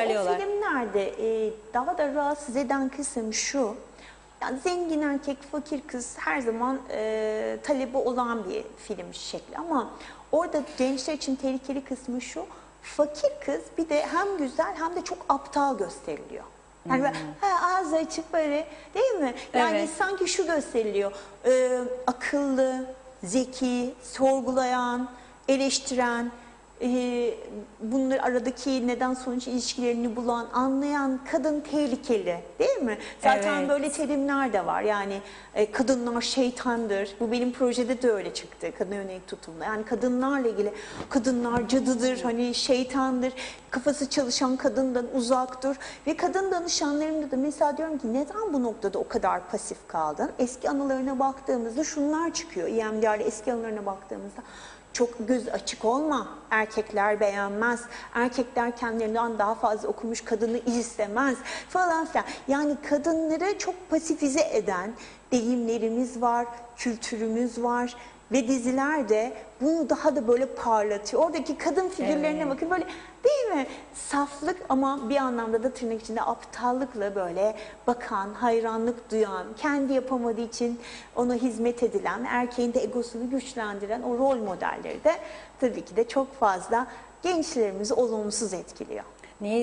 O ilerliyorlar. filmlerde e, daha da rahatsız eden kısım şu. Yani zengin erkek, fakir kız her zaman e, talebi olan bir film şekli ama orada gençler için tehlikeli kısmı şu. Fakir kız bir de hem güzel hem de çok aptal gösteriliyor. Yani böyle, ha, ağzı açık böyle değil mi? Yani Evet. sanki şu gösteriliyor. e, akıllı, zeki, sorgulayan, eleştiren, e, bunlar aradaki neden sonuç ilişkilerini bulan, anlayan kadın tehlikeli değil mi? Zaten Evet. böyle terimler de var. Yani e, kadınlar şeytandır. Bu benim projede de öyle çıktı. Kadın yönelik tutumda. Yani kadınlarla ilgili kadınlar cadıdır, hani şeytandır. Kafası çalışan kadından uzak dur. Ve kadın danışanlarımda da mesela diyorum ki neden bu noktada o kadar pasif kaldın? Eski anılarına baktığımızda şunlar çıkıyor. EMDR'de eski anılarına baktığımızda çok göz açık olma. Erkekler beğenmez. Erkekler kendilerinden daha fazla okumuş kadını istemez falan filan. Yani kadınları çok pasifize eden deyimlerimiz var, kültürümüz var ve diziler de bunu daha da böyle parlatıyor. Oradaki kadın figürlerine Evet. bakın böyle değil mi? Saflık ama bir anlamda da tırnak içinde aptallıkla böyle bakan, hayranlık duyan, kendi yapamadığı için ona hizmet edilen, erkeğin de egosunu güçlendiren o rol modelleri de tabii ki de çok fazla gençlerimizi olumsuz etkiliyor. Niye